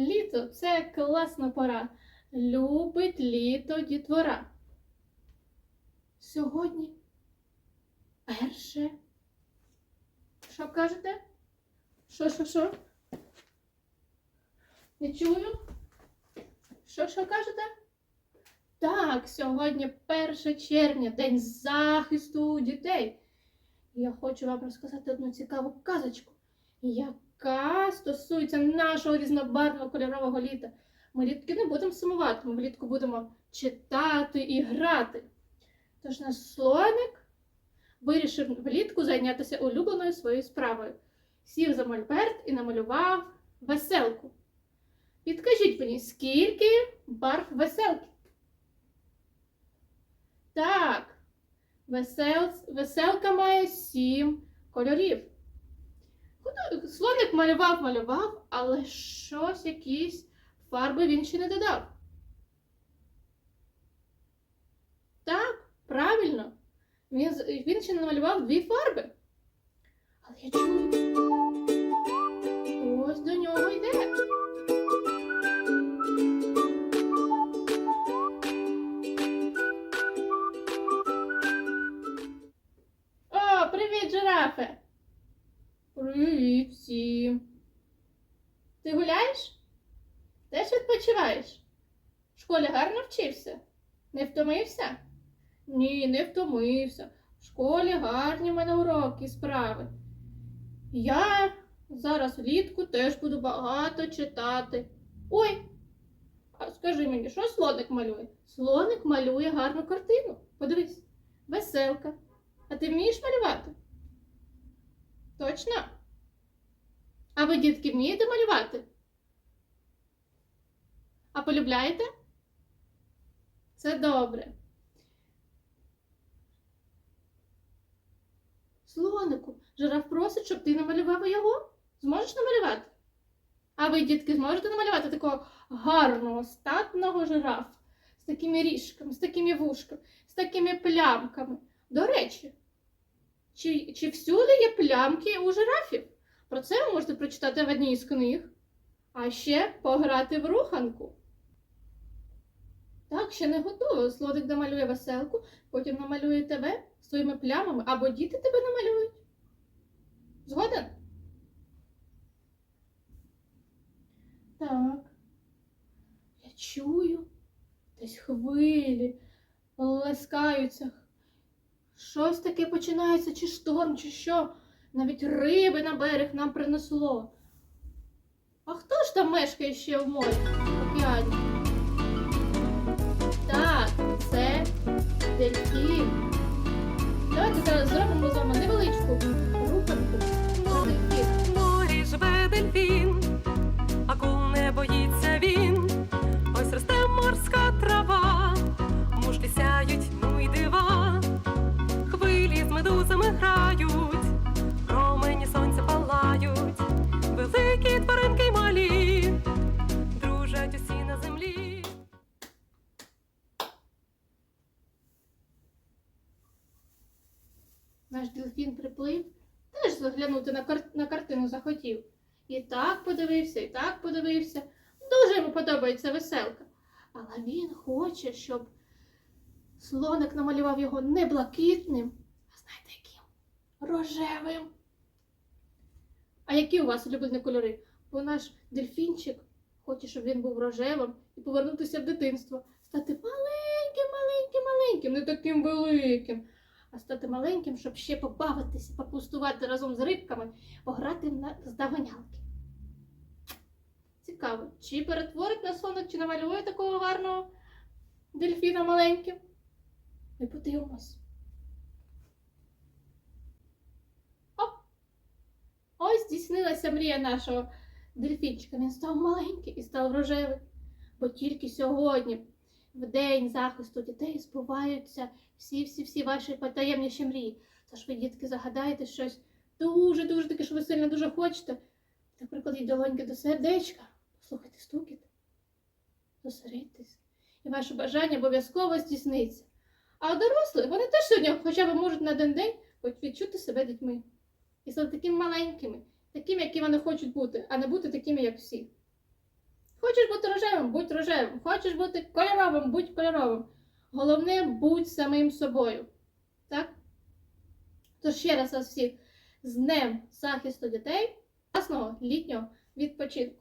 Літо це класна пора. Любить літо дітвора. Сьогодні перше. Що кажете? Що, що, що? Не чую? Що, що кажете? Так, сьогодні 1 червня, День захисту дітей. Я хочу вам розказати одну цікаву казочку, яка стосується нашого різнобарвного кольорового літа. Ми літки не будемо сумувати, ми влітку будемо читати і грати. Тож наш слоник вирішив влітку зайнятися улюбленою своєю справою. Сів за мольберт і намалював веселку. Підкажіть мені, скільки барв веселки? Так, весел... веселка має сім кольорів. Худо- Слоник малював, малював, але щось якісь фарби він ще не додав. Так, правильно. Він, він ще намалював дві фарби. Але я чую. Ось до нього йде. Всім. Ти гуляєш? Теж відпочиваєш? В школі гарно вчився? Не втомився? Ні, не втомився. В школі гарні в мене уроки, справи. Я зараз влітку теж буду багато читати. Ой, а скажи мені, що слоник малює? Слоник малює гарну картину. Подивись, веселка. А ти вмієш малювати? Точно? Ви, дітки, вмієте малювати? А полюбляєте? Це добре. Слонику, жираф просить, щоб ти намалював його. Зможеш намалювати? А ви, дітки, зможете намалювати такого гарного, статного жирафа з такими ріжками, з такими вушками, з такими плямками. До речі, чи, чи всюди є плямки у жирафів? Про це ви можете прочитати в одній із книг. А ще пограти в руханку. Так, ще не готово. Слодик домалює веселку, потім намалює тебе своїми плямами, або діти тебе намалюють. Згоден? Так. Я чую, десь хвилі ласкаються. Щось таке починається, чи шторм, чи що. Навіть риби на берег нам принесло. А хто ж там мешкає ще в морі, в океані? Так, це дельфін. Давайте зараз зробимо з вами невеличку руханку морі живе дельфін, акул не боїться Наш дельфін приплив, теж заглянути на, кар... на картину захотів. І так подивився, і так подивився. Дуже йому подобається веселка. Але він хоче, щоб слоник намалював його не блакитним, а знаєте яким? Рожевим. А які у вас улюблені кольори? Бо наш дельфінчик хоче, щоб він був рожевим і повернутися в дитинство, стати маленьким, маленьким, маленьким, не таким великим а стати маленьким, щоб ще побавитися, попустувати разом з рибками, пограти на здогонялки. Цікаво, чи перетворить на сонок, чи намалює такого гарного дельфіна маленьким? Ми подивимось. Оп! Ось здійснилася мрія нашого дельфінчика. Він став маленький і став рожевий. Бо тільки сьогодні, в день захисту дітей, збуваються всі-всі-всі ваші потаємніші мрії. Тож ви, дітки, загадаєте щось дуже-дуже таке, що ви сильно дуже хочете. Так прикладіть долоньки до сердечка, послухайте стукіт, зосередьтесь. І ваше бажання обов'язково здійсниться. А дорослі, вони теж сьогодні хоча б можуть на один день відчути себе дітьми. І стати такими маленькими, такими, які вони хочуть бути, а не бути такими, як всі. Хочеш бути рожевим, будь рожевим. Хочеш бути кольоровим, будь кольоровим. Головне, будь самим собою. Так? Тож ще раз вас всіх з Днем захисту дітей, класного літнього відпочинку.